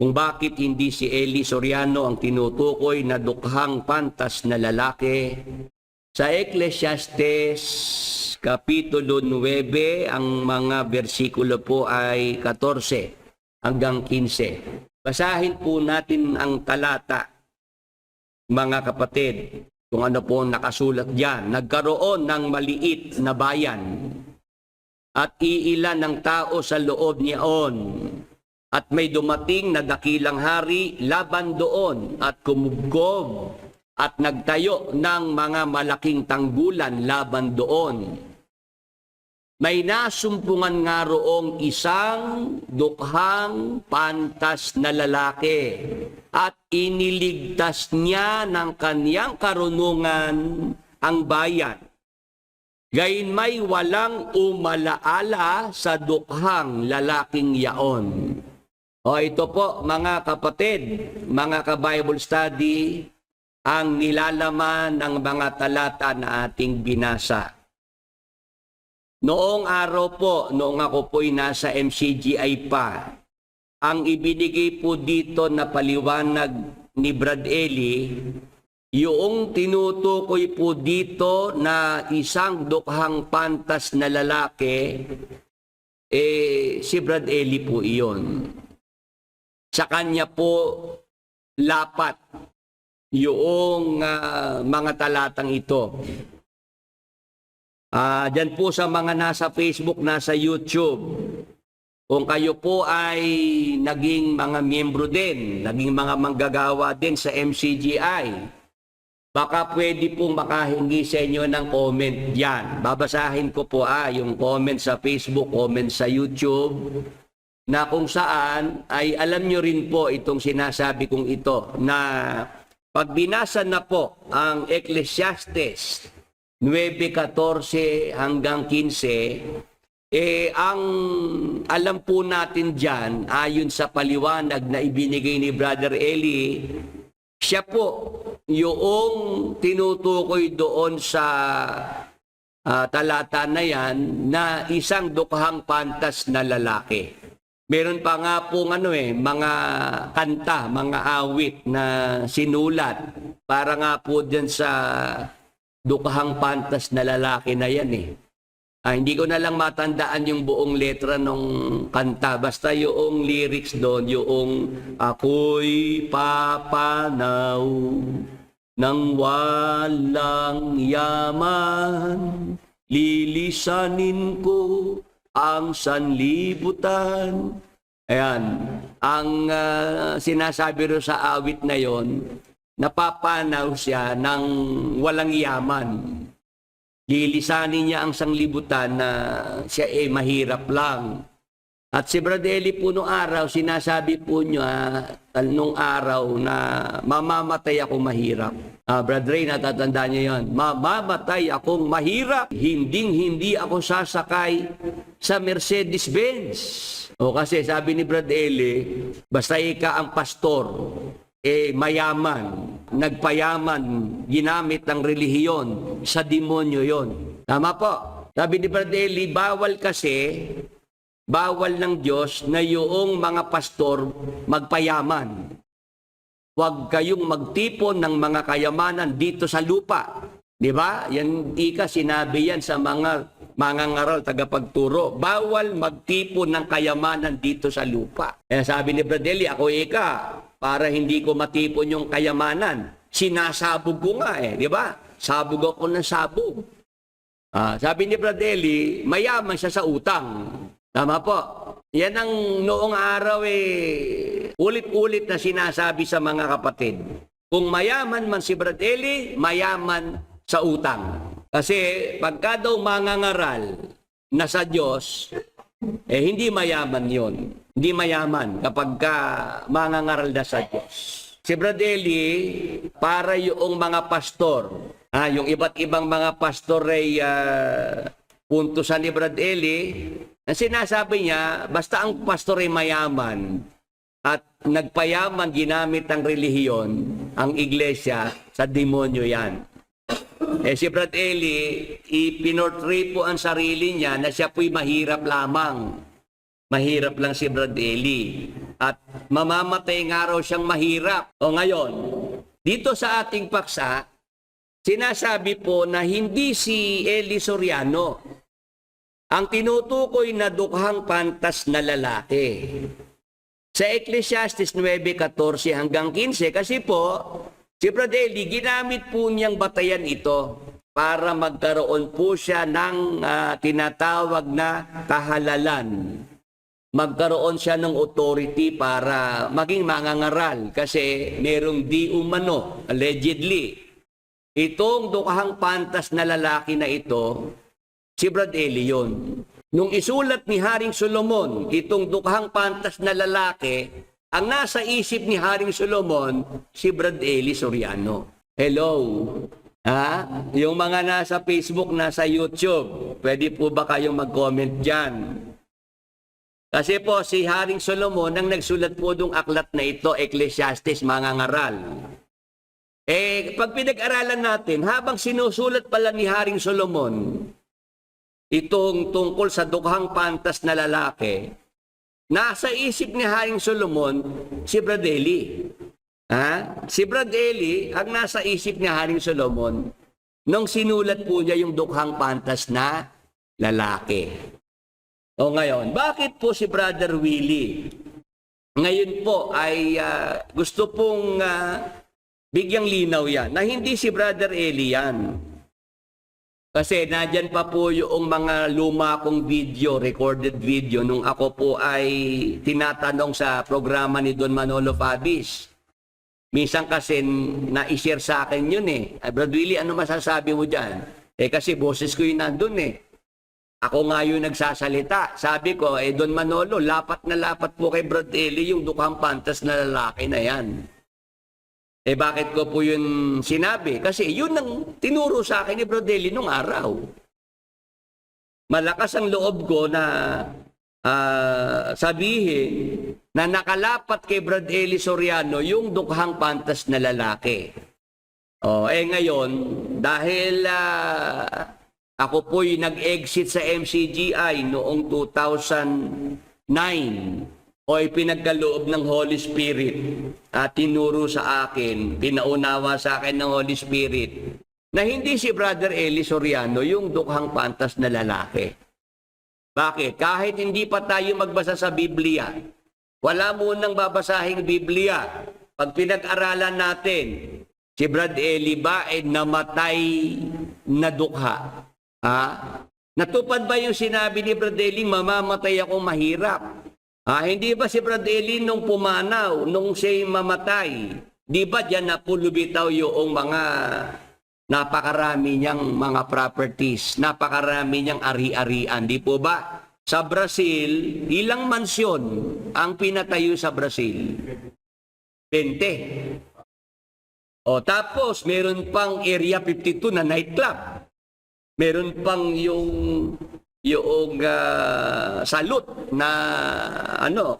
kung bakit hindi si Eli Soriano ang tinutukoy na dukhang pantas na lalaki. Sa Ecclesiastes Kapitulo 9, ang mga bersikulo po ay 14 hanggang 15. Basahin po natin ang talata, mga kapatid, kung ano po nakasulat diyan. Nagkaroon ng maliit na bayan at iilan ng tao sa loob niyaon. At may dumating na dakilang hari laban doon at kumugkob at nagtayo ng mga malaking tanggulan laban doon. May nasumpungan nga roong isang dukhang pantas na lalaki at iniligtas niya ng kaniyang karunungan ang bayan. Gayon may walang umalaala sa dukhang lalaking yaon. O ito po mga kapatid, mga ka-Bible study, ang nilalaman ng mga talata na ating binasa. Noong araw po, noong ako po'y nasa MCGI pa, ang ibinigay po dito na paliwanag ni Brad Eli, yung tinutukoy po dito na isang dukhang pantas na lalaki, eh, si Brad Eli po iyon. Sa kanya po lapat yung ah, mga talatang ito. Ah, diyan po sa mga nasa Facebook, nasa YouTube. Kung kayo po ay naging mga miyembro din, naging mga manggagawa din sa MCGI, baka pwede pong makahingi sa inyo ng comment diyan. Babasahin ko po ah, yung comment sa Facebook, comment sa YouTube, na kung saan ay alam nyo rin po itong sinasabi kong ito na pag binasa na po ang Ecclesiastes 9.14 hanggang 15, eh, ang alam po natin dyan, ayon sa paliwanag na ibinigay ni Brother Eli, siya po yung tinutukoy doon sa ah, talata na yan na isang dukhang pantas na lalaki. Meron pa nga pong ano eh, mga kanta, mga awit na sinulat para nga po dyan sa dukhang pantas na lalaki na yan eh. Ah, hindi ko na lang matandaan yung buong letra ng kanta. Basta yung lyrics doon, yung Ako'y papanaw ng walang yaman. Lilisanin ko ang sanlibutan. Ayan. Ang ah, sinasabi ro sa awit na yon, napapanaw siya ng walang yaman lilisanin niya ang sanglibutan na siya ay mahirap lang. At si Bradeli po nung araw, sinasabi po niya uh, araw na mamamatay ako mahirap. Ah, Brad Ray, natatanda niyo yon. Mamamatay akong mahirap. Hinding hindi ako sasakay sa Mercedes-Benz. O kasi sabi ni Brad Eli, basta ika ang pastor, eh mayaman, nagpayaman, ginamit ng relihiyon, sa demonyo yon. Tama po. Sabi ni Bradley, bawal kasi, bawal ng Diyos na yung mga pastor magpayaman. Huwag kayong magtipon ng mga kayamanan dito sa lupa. Di ba? Yan ika sinabi yan sa mga mangangaral, tagapagturo. Bawal magtipon ng kayamanan dito sa lupa. Kaya sabi ni Bradley, ako ika, para hindi ko matipon yung kayamanan. Sinasabog ko nga eh, di ba? Sabog ako ng sabog. Ah, sabi ni Bradley, mayaman siya sa utang. Tama po. Yan ang noong araw eh, ulit-ulit na sinasabi sa mga kapatid. Kung mayaman man si Bradley, mayaman sa utang. Kasi pagka daw mangangaral na sa Diyos, eh hindi mayaman yon. Hindi mayaman kapag ka mangangaral na sa Diyos. Si Brad Eli, para yung mga pastor, ah, yung iba't ibang mga pastor ay uh, punto sa ni Brad Eli, ang sinasabi niya, basta ang pastor ay mayaman at nagpayaman ginamit ang relihiyon, ang iglesia, sa demonyo yan. Eh si Brad Eli, ipinortray po ang sarili niya na siya po'y mahirap lamang. Mahirap lang si Brad Eli. at mamamatay nga raw siyang mahirap. O ngayon, dito sa ating paksa, sinasabi po na hindi si Eli Soriano ang tinutukoy na dukhang pantas na lalaki. Sa Ecclesiastes 9.14 hanggang 15, kasi po, si Brad Eli, ginamit po niyang batayan ito para magkaroon po siya ng ah, tinatawag na kahalalan. Magkaroon siya ng authority para maging mangangaral kasi merong di umano, allegedly. Itong dukhang pantas na lalaki na ito, si Brad Eli. Nung isulat ni Haring Solomon, itong dukhang pantas na lalaki, ang nasa isip ni Haring Solomon, si Brad Eli Soriano. Hello? Ha? Yung mga nasa Facebook, nasa YouTube, pwede po ba kayong mag-comment dyan? Kasi po, si Haring Solomon, ang nagsulat po dong aklat na ito, Ecclesiastes, mga ngaral. Eh, pag pinag-aralan natin, habang sinusulat pala ni Haring Solomon, itong tungkol sa dukhang pantas na lalaki, nasa isip ni Haring Solomon si Brad Eli. Ha? Si Brad Eli, ang nasa isip ni Haring Solomon, nung sinulat po niya yung dukhang pantas na lalaki. O ngayon, bakit po si Brother Willie? Ngayon po ay ah, gusto pong ah, bigyang linaw yan na hindi si Brother Eli yan. Kasi nandyan pa po yung mga luma kong video, recorded video, nung ako po ay tinatanong sa programa ni Don Manolo Fabis. Minsan kasi na-share sa akin yun eh. Brad Willie, ano masasabi mo dyan? Eh kasi boses ko yun nandun eh. Ako nga yung nagsasalita. Sabi ko, eh Don Manolo, lapat na lapat po kay Brad Eli yung dukhang pantas na lalaki na yan. Eh bakit ko po yun sinabi? Kasi yun ang tinuro sa akin ni Brad Eli nung araw. Malakas ang loob ko na ah, sabihin na nakalapat kay Brad Eli Soriano yung dukhang pantas na lalaki. Oh, eh ngayon, dahil ah, ako po'y nag-exit sa MCGI noong 2009 o pinagkaloob ng Holy Spirit at tinuro sa akin, pinaunawa sa akin ng Holy Spirit na hindi si Brother Eli Soriano yung dukhang pantas na lalaki. Bakit? Kahit hindi pa tayo magbasa sa Biblia, wala munang babasahing Biblia. Pag pinag-aralan natin, si Brad Eli ba ay namatay na dukha? Ha? Natupad ba yung sinabi ni Brad Eli, mamamatay ako mahirap? Ha? Hindi ba si Brad Eli nung pumanaw, nung siya'y mamatay, di ba dyan napulubitaw yung mga napakarami niyang mga properties, napakarami niyang ari-arian, di po ba? Sa Brazil, ilang mansyon ang pinatayo sa Brazil? 20. O tapos, meron pang Area 52 na nightclub. Meron pang yung yung ah, salute na ano,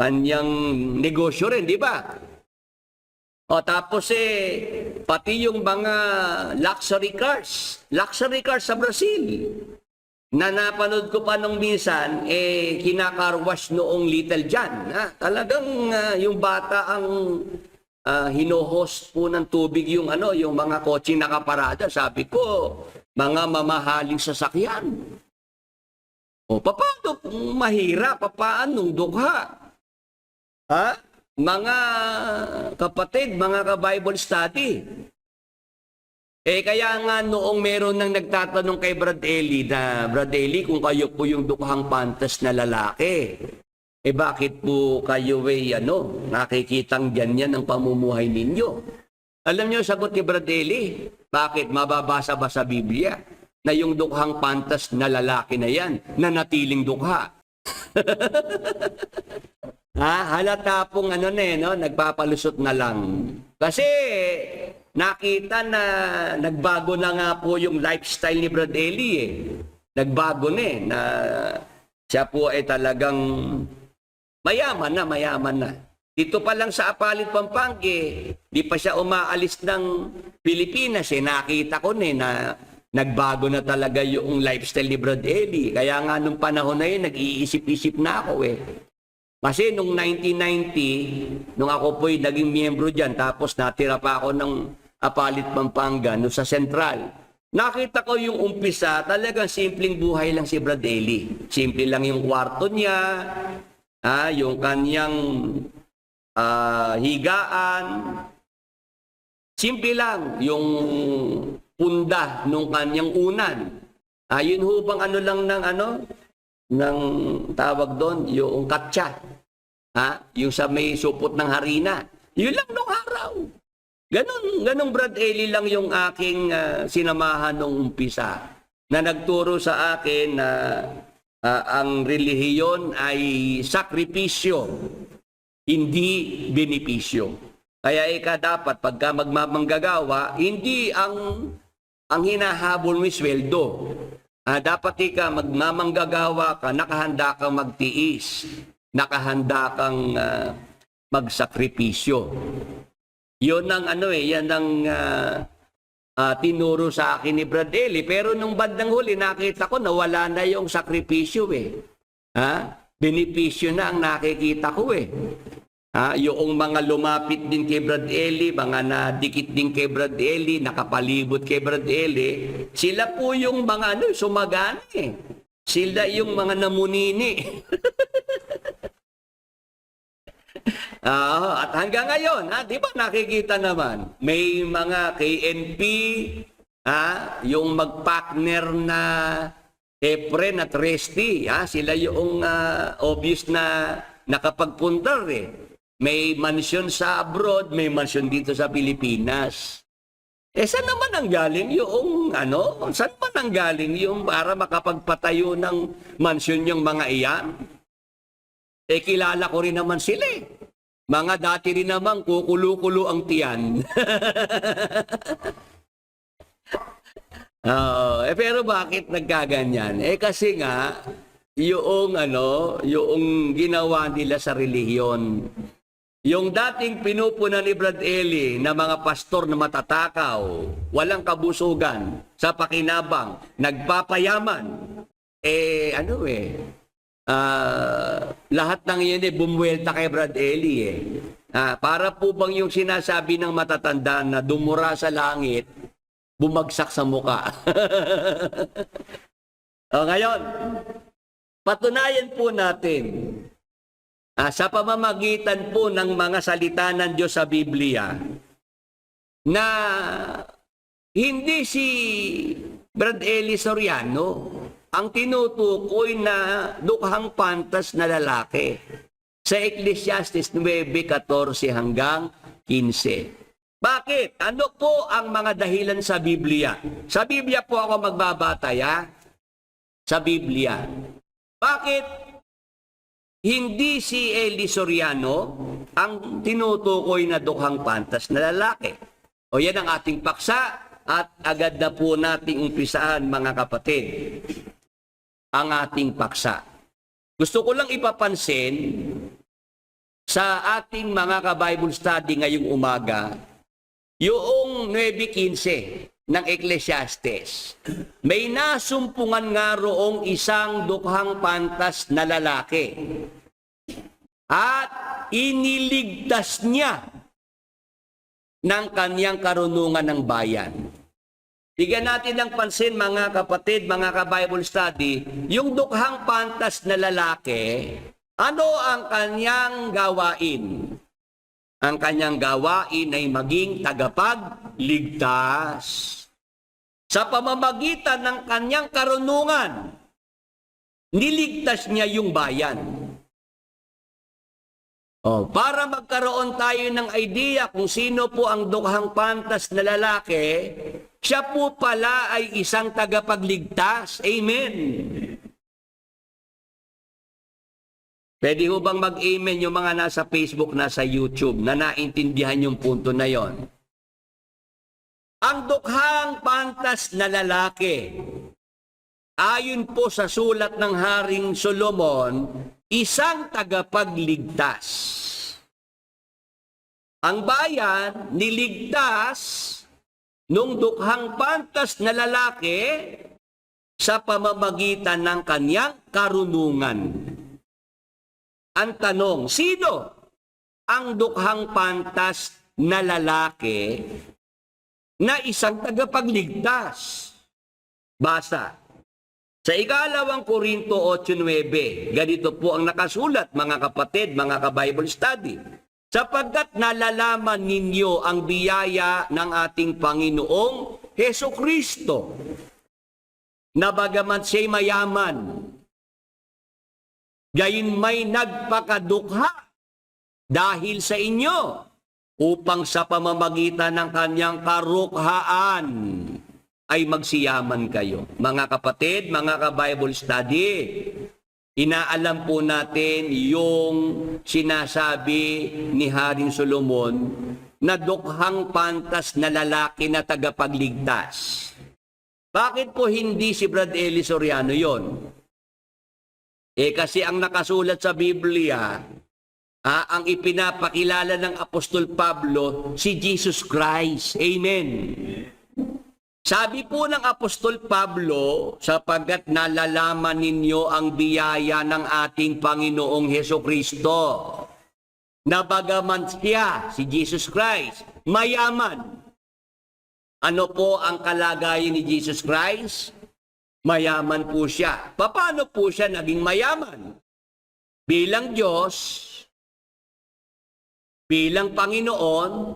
kanyang negosyo rin, di ba? O tapos eh, pati yung mga luxury cars. Luxury cars sa Brazil. Na napanood ko pa nung minsan, eh, kinakarwash noong Little John. Ha? Talagang ah, yung bata ang ah, hino-host po ng tubig yung ano, yung mga kotseng nakaparada. Sabi ko, mga mamahaling sasakyan. O, paano kung mahirap? Paano dukha? Ha? Mga kapatid, mga ka-Bible study. Eh kaya nga noong meron nang nagtatanong kay Brad Eli na, Brad Eli, kung kayo po yung dukhang pantas na lalaki, eh bakit po kayo ay ano, nakikitang ganyan ang pamumuhay ninyo? Alam niyo sagot ni Brad Eli, bakit mababasa ba sa Biblia na yung dukhang pantas na lalaki na yan, na natiling dukha? Ha, halata pong ano na eh, no? nagpapalusot na lang. Kasi nakita na nagbago na nga po yung lifestyle ni Brad Eli eh. Nagbago na eh, na siya po ay talagang mayaman na, mayaman na. Dito pa lang sa Apalit, Pampanga, eh, di pa siya umaalis ng Pilipinas eh. Nakita ko na eh, na nagbago na talaga yung lifestyle ni Brad Eli. Kaya nga nung panahon na yun, nag-iisip-isip na ako eh. Kasi nung 1990, nung ako po'y naging miyembro dyan, tapos natira pa ako ng Apalit, Pampanga, no, sa Central. Nakita ko yung umpisa, talagang simpleng buhay lang si Brad Eli. Simple lang yung kwarto niya, ah, yung kanyang ah, higaan. Simple lang yung punda nung kanyang unan. Ah, yun ho bang ano lang ng ano, ng tawag doon, yung katsa. Ha? Yung sa may supot ng harina. Yun lang nung araw. Ganon, ganong Brad Eli lang yung aking ah, sinamahan nung umpisa na nagturo sa akin na ah, ang relihiyon ay sakripisyo, hindi benepisyo. Kaya ika dapat pagka magmamanggagawa, hindi ang ang hinahabol mo sweldo. Ah, dapat ika magmamanggagawa ka, nakahanda kang magtiis, nakahanda kang ah, magsakripisyo. Yun ang ano eh, yan ang ah, ah, tinuro sa akin ni Brad Eli. Pero nung bandang huli, nakita ko nawala na yung sakripisyo eh. Ha? Benepisyo na ang nakikita ko eh. Ha, yung mga lumapit din kay Brad Eli, mga nadikit din kay Brad Eli, nakapalibot kay Brad Eli, sila po yung mga ano, sumagana eh. Sila yung mga namunini. Ah, at hanggang ngayon, ha, 'di ba nakikita naman, may mga KNP, ha, yung magpartner na Efren at Resty, ha, sila yung ah, obvious na nakapagpuntar eh. May mansyon sa abroad, may mansyon dito sa Pilipinas. Eh, saan naman ang galing yung, ano, saan man ang galing yung para makapagpatayo ng mansyon yung mga iyan? Eh, kilala ko rin naman sila eh. Mga dati rin naman, kukulo-kulo ang tiyan. Oo, eh pero bakit nagkaganyan? Eh kasi nga, yung ano, yung ginawa nila sa relihiyon. Yung dating pinupuna ni Brad Eli na mga pastor na matatakaw, walang kabusugan, sa pakinabang, nagpapayaman, eh ano eh, ah, lahat ng yun eh, bumuwelta kay Brad Eli eh. Ah, para po bang yung sinasabi ng matatanda na dumura sa langit, bumagsak sa muka. o ngayon, patunayan po natin ah, sa pamamagitan po ng mga salita ng Diyos sa Biblia na hindi si Brad Eli Soriano ang tinutukoy na dukhang pantas na lalaki sa Ecclesiastes 9:14 hanggang 15. Bakit? Ano po ang mga dahilan sa Biblia? Sa Biblia po ako magbabatay, ha? Sa Biblia. Bakit hindi si Eli Soriano ang tinutukoy na dukhang pantas na lalaki? O yan ang ating paksa at agad na po nating umpisahan mga kapatid ang ating paksa. Gusto ko lang ipapansin sa ating mga ka-Bible study ngayong umaga, yung 9.15 ng Ecclesiastes, may nasumpungan nga roong isang dukhang pantas na lalaki. At iniligtas niya ng kanyang karunungan ng bayan. Bigyan natin ng pansin mga kapatid, mga ka-Bible study, yung dukhang pantas na lalaki, ano ang kanyang gawain? Ang kanyang gawain ay maging tagapagligtas. Sa pamamagitan ng kanyang karunungan, niligtas niya yung bayan. Oh, para magkaroon tayo ng idea kung sino po ang dukhang pantas na lalaki, siya po pala ay isang tagapagligtas. Amen. Pwede ho bang mag-amen yung mga nasa Facebook, nasa YouTube na naintindihan yung punto na yon? Ang dukhang pantas na lalaki, ayon po sa sulat ng Haring Solomon, isang tagapagligtas. Ang bayan niligtas nung dukhang pantas na lalaki sa pamamagitan ng kanyang karunungan. Ang tanong, sino ang dukhang pantas na lalaki na isang tagapagligtas? Basa. Sa ikalawang Korinto 8.9, ganito po ang nakasulat, mga kapatid, mga ka-Bible study. Sapagkat nalalaman ninyo ang biyaya ng ating Panginoong Heso Kristo, na bagamat siya'y mayaman, gayon may nagpakadukha dahil sa inyo upang sa pamamagitan ng kanyang karukhaan ay magsiyaman kayo. Mga kapatid, mga ka-Bible study, inaalam po natin yung sinasabi ni Haring Solomon na dukhang pantas na lalaki na tagapagligtas. Bakit po hindi si Brad Eli Soriano yon? Eh kasi ang nakasulat sa Biblia, ah, ang ipinapakilala ng Apostol Pablo, si Jesus Christ. Amen. Sabi po ng Apostol Pablo, sapagkat nalalaman ninyo ang biyaya ng ating Panginoong Heso Kristo, na bagaman siya, si Jesus Christ, mayaman. Ano po ang kalagayan ni Jesus Christ? Mayaman po siya. Paano po siya naging mayaman? Bilang Diyos, bilang Panginoon,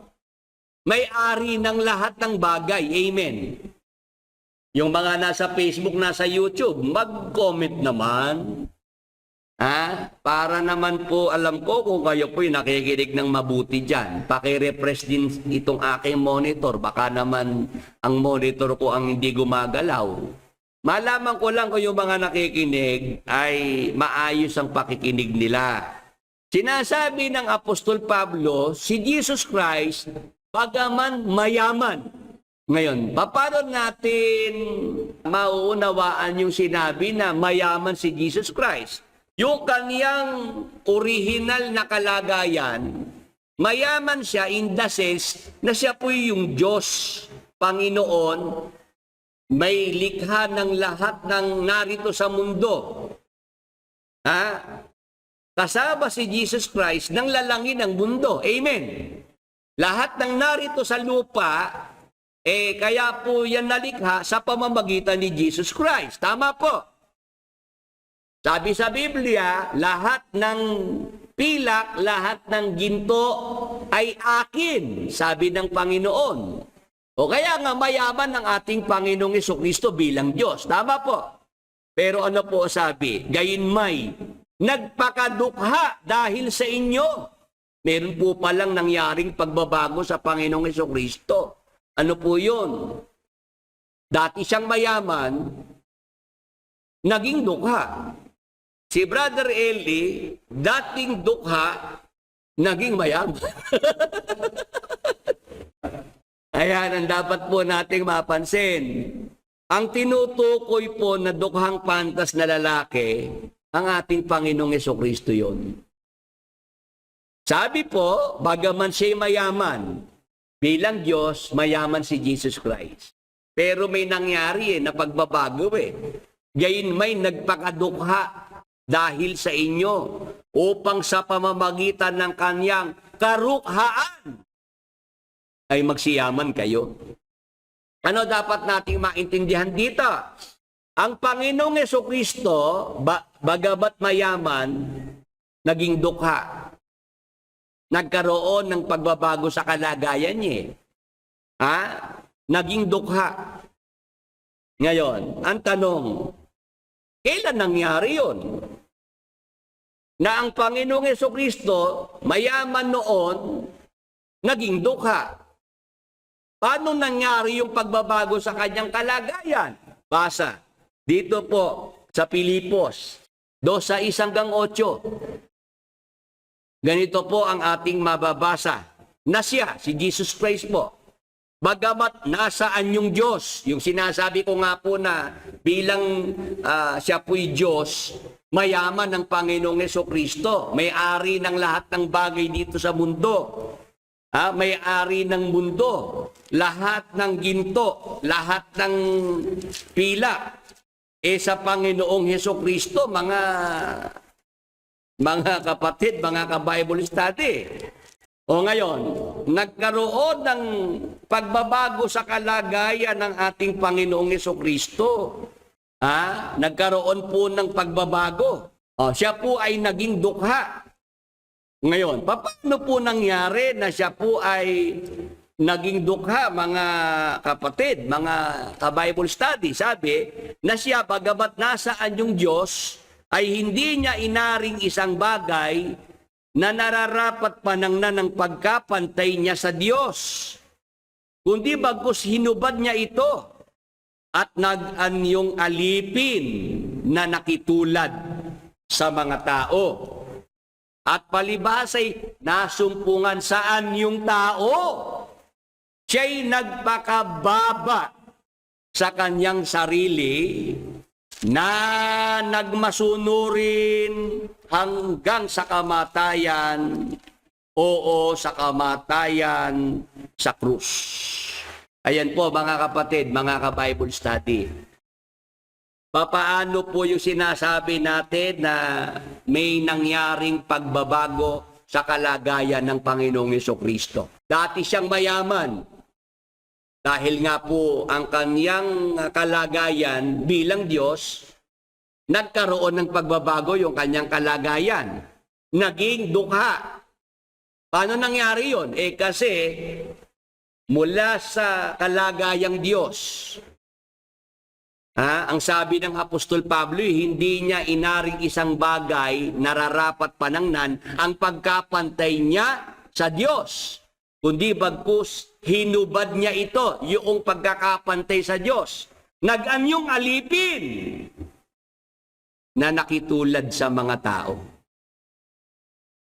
may-ari ng lahat ng bagay. Amen. Yung mga nasa Facebook, nasa YouTube, mag-comment naman. Ha? Para naman po, alam ko kung kayo po'y nakikinig ng mabuti dyan. Pakirefresh din itong aking monitor. Baka naman ang monitor ko ang hindi gumagalaw. Malaman ko lang kung yung mga nakikinig ay maayos ang pakikinig nila. Sinasabi ng Apostol Pablo, si Jesus Christ, bagaman mayaman. Ngayon, paano natin mauunawaan yung sinabi na mayaman si Jesus Christ? Yung kaniyang original na kalagayan, mayaman siya in the sense na siya po yung Diyos, Panginoon, may likha ng lahat ng narito sa mundo. Ha? Kasama si Jesus Christ ng lalangin ng mundo. Amen. Lahat ng narito sa lupa, eh kaya po yan nalikha sa pamamagitan ni Jesus Christ. Tama po. Sabi sa Biblia, lahat ng pilak, lahat ng ginto ay akin, sabi ng Panginoon. O kaya nga mayaman ng ating Panginoong Kristo bilang Diyos. Tama po. Pero ano po sabi? Gayon may, nagpakadukha dahil sa inyo. Meron po palang nangyaring pagbabago sa Panginoong Kristo. Ano po yun? Dati siyang mayaman, naging dukha. Si Brother Eli, dating dukha, naging mayaman. Ayan ang dapat po nating mapansin. Ang tinutukoy po na dukhang pantas na lalaki, ang ating Panginoong Kristo yon. Sabi po, bagaman siya mayaman, bilang Diyos, mayaman si Jesus Christ. Pero may nangyari eh, na pagbabago eh. Gayon may nagpakadukha dahil sa inyo upang sa pamamagitan ng kanyang karukhaan ay magsiyaman kayo. Ano dapat nating maintindihan dito? Ang Panginoong Yeso Kristo, ba, bagamat mayaman, naging dukha. Nagkaroon ng pagbabago sa kalagayan niya. Ha? Naging dukha. Ngayon, ang tanong, kailan nangyari yon? Na ang Panginoong Yeso Kristo, mayaman noon, naging dukha. Paano nangyari yung pagbabago sa kanyang kalagayan? Basa. Dito po sa Pilipos, 2 hanggang 8. Ganito po ang ating mababasa. Na siya, si Jesus Christ po. Bagamat nasaan yung Diyos, yung sinasabi ko nga po na bilang ah, siya po'y Diyos, mayaman ng Panginoong Yeso Kristo, may-ari ng lahat ng bagay dito sa mundo. Ha, may-ari ng mundo, lahat ng ginto, lahat ng pila, eh sa Panginoong Heso Kristo, mga mga kapatid, mga ka-Bible study. O ngayon, nagkaroon ng pagbabago sa kalagayan ng ating Panginoong Yeso Kristo. Ha? Nagkaroon po ng pagbabago. O, siya po ay naging dukha. Ngayon, paano po nangyari na siya po ay naging dukha, mga kapatid, mga ka-Bible study? Sabi na siya, bagamat nasaan yung Diyos, ay hindi niya inaring isang bagay na nararapat panangnan ng pagkapantay niya sa Diyos. Kundi bagkus hinubad niya ito at nag-anyong alipin na nakitulad sa mga tao. At palibhas ay nasumpungan saan yung tao. Siya'y nagpakababa sa kanyang sarili na nagmasunurin hanggang sa kamatayan, oo, sa kamatayan sa krus. Ayan po mga kapatid, mga ka-Bible study. Papaano po yung sinasabi natin na may nangyaring pagbabago sa kalagayan ng Panginoong Yeso Kristo? Dati siyang mayaman, dahil nga po ang kanyang kalagayan bilang Diyos, nagkaroon ng pagbabago yung kanyang kalagayan. Naging dukha. Paano nangyari yon? Eh kasi mula sa kalagayang Diyos, ha, ang sabi ng Apostol Pablo, eh, hindi niya inaring isang bagay nararapat panangnan ang pagkapantay niya sa Diyos kundi bagkus hinubad niya ito, yung pagkakapantay sa Diyos. Nag-anyong alipin na nakitulad sa mga tao.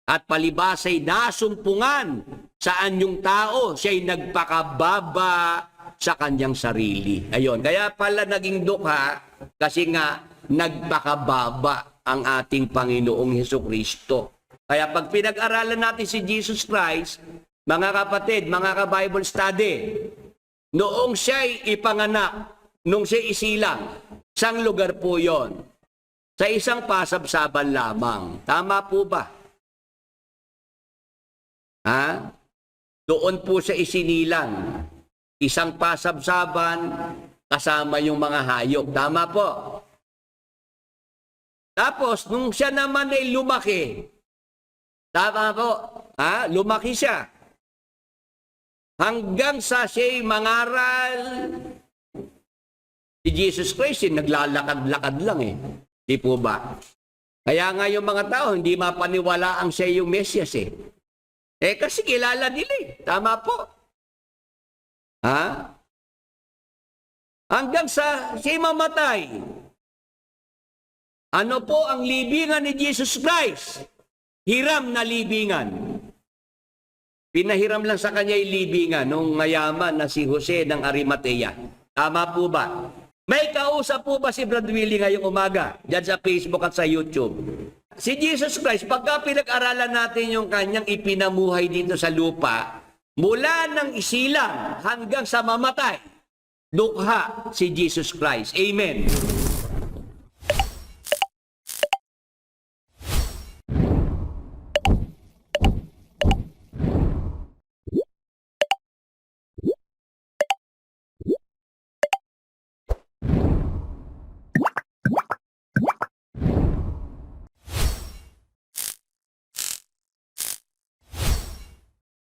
At palibasay nasumpungan sa anyong tao, siya'y nagpakababa sa kanyang sarili. Ayon, kaya pala naging dukha kasi nga nagpakababa ang ating Panginoong Heso Kristo. Kaya pag pinag-aralan natin si Jesus Christ, mga kapatid, mga ka-Bible study, noong siya'y ipanganak, nung siya'y isilang, sang lugar po yon? Sa isang pasabsaban lamang. Tama po ba? Ha? Doon po siya isinilang. Isang pasabsaban kasama yung mga hayop. Tama po. Tapos, nung siya naman ay lumaki, tama po, ha? lumaki siya hanggang sa siya'y mangaral. Si Jesus Christ, eh, naglalakad-lakad lang eh. Di po ba? Kaya nga yung mga tao, hindi mapaniwala ang siya yung Mesias eh. Eh kasi kilala nila eh. Tama po. Ha? Hanggang sa siya mamatay. Ano po ang libingan ni Jesus Christ? Hiram na libingan. Pinahiram lang sa kanya yung libingan nung mayaman na si Jose ng Arimatea. Tama po ba? May kausap po ba si Brad Willie ngayong umaga? Diyan sa Facebook at sa YouTube. Si Jesus Christ, pagka pinag-aralan natin yung kanyang ipinamuhay dito sa lupa, mula ng isilang hanggang sa mamatay, dukha si Jesus Christ. Amen.